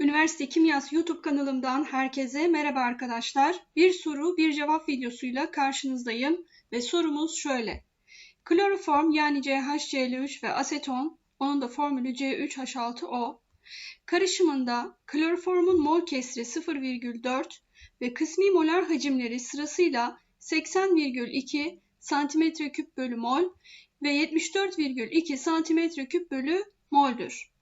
Üniversite Kimyası YouTube kanalımdan herkese merhaba arkadaşlar. Bir soru, bir cevap videosuyla karşınızdayım ve sorumuz şöyle. Kloroform yani CHCl3 ve aseton, onun da formülü C3H6O, karışımında kloroformun mol kesri 0,4 ve kısmi molar hacimleri sırasıyla 80,2 cm3 bölü mol ve 74,2 cm3 bölü moldür.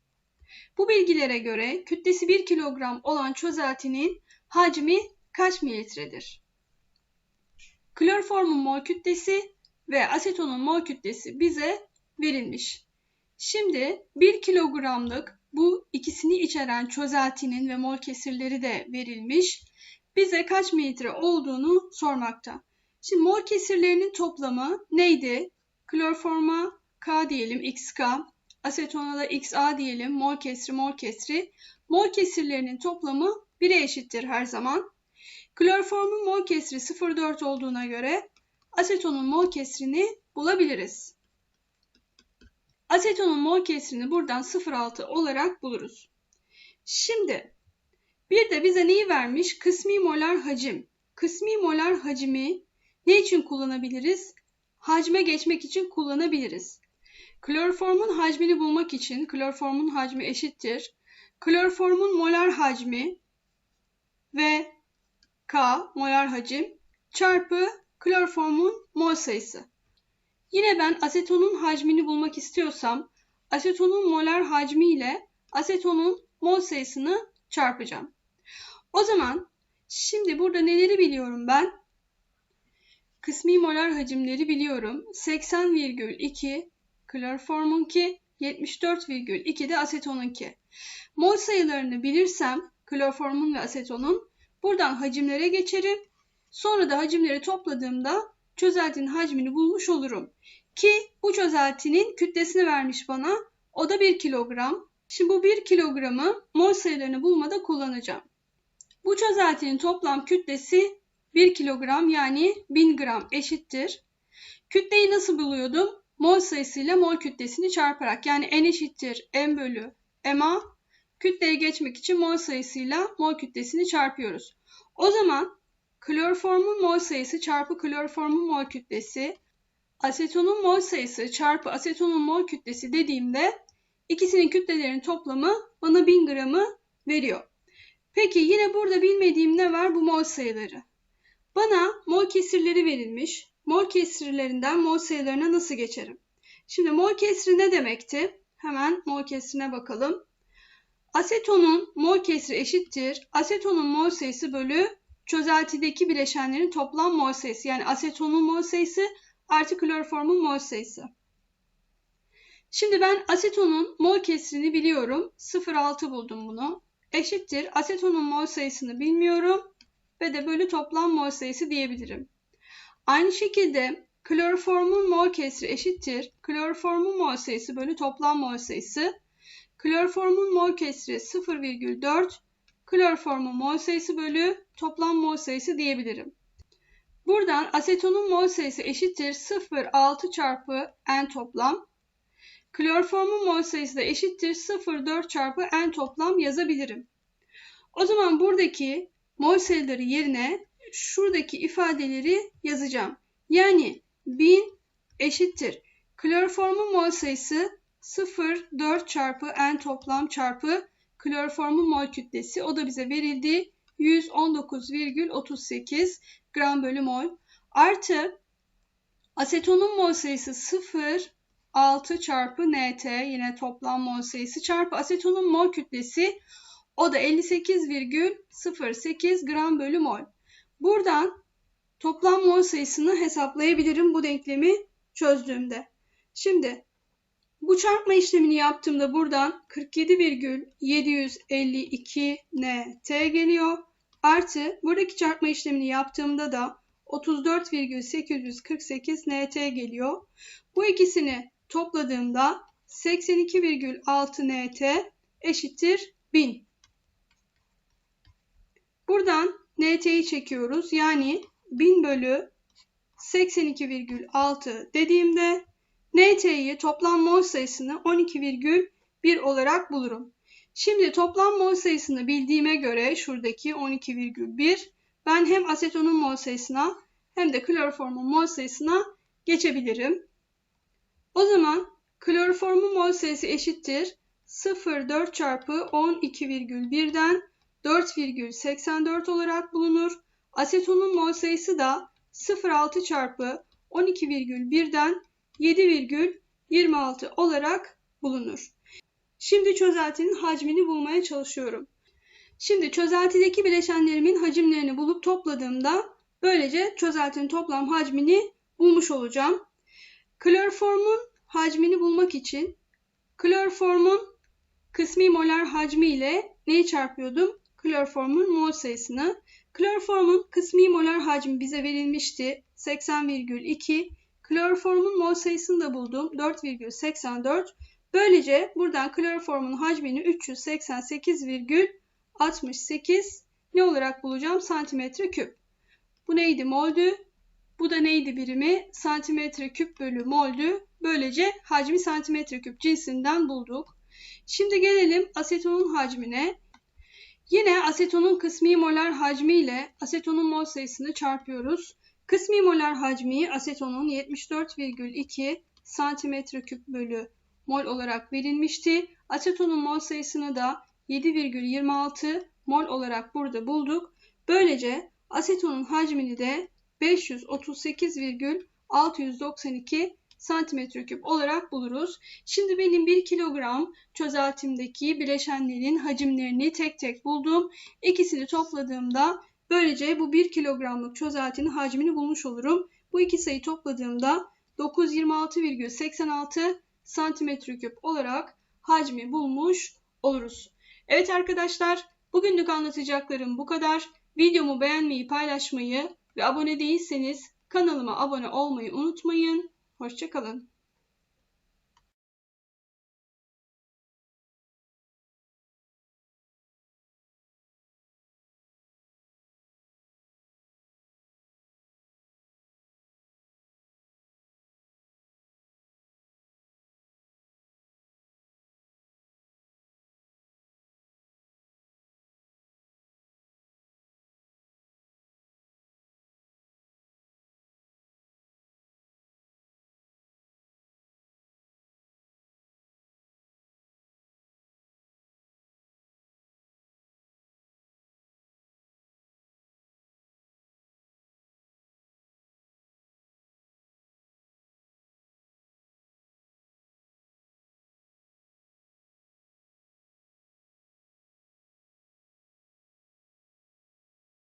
Bu bilgilere göre kütlesi 1 kilogram olan çözeltinin hacmi kaç mililitredir? Kloroformun mol kütlesi ve asetonun mol kütlesi bize verilmiş. Şimdi 1 kilogramlık bu ikisini içeren çözeltinin ve mol kesirleri de verilmiş. Bize kaç mililitre olduğunu sormakta. Şimdi mol kesirlerinin toplamı neydi? Kloroforma K diyelim XK, asetona da XA diyelim. Mol kesri mol kesri. Mol kesirlerinin toplamı 1'e eşittir her zaman. Kloroformun mol kesri 0,4 olduğuna göre asetonun mol kesrini bulabiliriz. Asetonun mol kesrini buradan 0,6 olarak buluruz. Şimdi bir de bize neyi vermiş? Kısmi molar hacim. Kısmi molar hacmi ne için kullanabiliriz? Hacme geçmek için kullanabiliriz. Kloroformun hacmini bulmak için kloroformun hacmi eşittir. Kloroformun molar hacmi ve K molar hacim çarpı kloroformun mol sayısı. Yine ben asetonun hacmini bulmak istiyorsam asetonun molar hacmi ile asetonun mol sayısını çarpacağım. O zaman şimdi burada neleri biliyorum ben? Kısmi molar hacimleri biliyorum. 80,2 kloroformunki, 74,2 de asetonunki. Mol sayılarını bilirsem kloroformun ve asetonun buradan hacimlere geçerim. Sonra da hacimleri topladığımda çözeltinin hacmini bulmuş olurum. Ki bu çözeltinin kütlesini vermiş bana. O da 1 kilogram. Şimdi bu 1 kilogramı mol sayılarını bulmada kullanacağım. Bu çözeltinin toplam kütlesi 1 kilogram yani 1000 gram eşittir. Kütleyi nasıl buluyordum? Mol sayısıyla mol kütlesini çarparak yani n eşittir m bölü ma kütleye geçmek için mol sayısıyla mol kütlesini çarpıyoruz. O zaman kloroformun mol sayısı çarpı kloroformun mol kütlesi asetonun mol sayısı çarpı asetonun mol kütlesi dediğimde ikisinin kütlelerinin toplamı bana 1000 gramı veriyor. Peki yine burada bilmediğim ne var? Bu mol sayıları. Bana mol kesirleri verilmiş. Mol kesirlerinden mol sayılarına nasıl geçerim? Şimdi mol kesri ne demekti? Hemen mol kesrine bakalım. Asetonun mol kesri eşittir. Asetonun mol sayısı bölü çözeltideki bileşenlerin toplam mol sayısı. Yani asetonun mol sayısı artı kloroformun mol sayısı. Şimdi ben asetonun mol kesrini biliyorum. 0,6 buldum bunu. Eşittir. Asetonun mol sayısını bilmiyorum. Ve de bölü toplam mol sayısı diyebilirim. Aynı şekilde kloroformun mol kesri eşittir. Kloroformun mol sayısı bölü toplam mol sayısı. Kloroformun mol kesri 0,4. Kloroformun mol sayısı bölü toplam mol sayısı diyebilirim. Buradan asetonun mol sayısı eşittir 0,6 çarpı n toplam. Kloroformun mol sayısı da eşittir 0,4 çarpı n toplam yazabilirim. O zaman buradaki mol sayıları yerine şuradaki ifadeleri yazacağım. Yani 1000 eşittir. Kloroformun mol sayısı 0,4 çarpı n toplam çarpı kloroformun mol kütlesi. O da bize verildi. 119,38 gram bölü mol. Artı asetonun mol sayısı 0,6 çarpı nt yine toplam mol sayısı çarpı asetonun mol kütlesi o da 58,08 gram bölü mol. Buradan toplam mol sayısını hesaplayabilirim bu denklemi çözdüğümde. Şimdi bu çarpma işlemini yaptığımda buradan 47,752 nt geliyor. Artı buradaki çarpma işlemini yaptığımda da 34,848 nt geliyor. Bu ikisini topladığımda 82,6 nt eşittir 1000. Buradan NT'yi çekiyoruz. Yani 1000 bölü 82,6 dediğimde NT'yi toplam mol sayısını 12,1 olarak bulurum. Şimdi toplam mol sayısını bildiğime göre şuradaki 12,1 ben hem asetonun mol sayısına hem de kloroformun mol sayısına geçebilirim. O zaman kloroformun mol sayısı eşittir 0,4 çarpı 12,1'den 4,84 olarak bulunur. Asetonun mol sayısı da 0,6 çarpı 12,1'den 7,26 olarak bulunur. Şimdi çözeltinin hacmini bulmaya çalışıyorum. Şimdi çözeltideki bileşenlerimin hacimlerini bulup topladığımda böylece çözeltinin toplam hacmini bulmuş olacağım. Kloroformun hacmini bulmak için kloroformun kısmi molar hacmi ile neyi çarpıyordum? Kloroformun mol sayısını. Kloroformun kısmi molar hacmi bize verilmişti. 80,2. Kloroformun mol sayısını da buldum. 4,84. Böylece buradan kloroformun hacmini 388,68 ne olarak bulacağım? Santimetre küp. Bu neydi? Moldü. Bu da neydi birimi? Santimetre küp bölü moldü. Böylece hacmi santimetre küp cinsinden bulduk. Şimdi gelelim asetonun hacmine. Yine asetonun kısmi molar hacmi ile asetonun mol sayısını çarpıyoruz. Kısmi molar hacmi asetonun 74,2 santimetre küp bölü mol olarak verilmişti. Asetonun mol sayısını da 7,26 mol olarak burada bulduk. Böylece asetonun hacmini de 538,692 santimetre küp olarak buluruz. Şimdi benim 1 kilogram çözeltimdeki bileşenlerin hacimlerini tek tek buldum. İkisini topladığımda böylece bu 1 kilogramlık çözeltinin hacmini bulmuş olurum. Bu iki sayı topladığımda 926,86 santimetre küp olarak hacmi bulmuş oluruz. Evet arkadaşlar bugünlük anlatacaklarım bu kadar. Videomu beğenmeyi, paylaşmayı ve abone değilseniz kanalıma abone olmayı unutmayın. Hoşçakalın.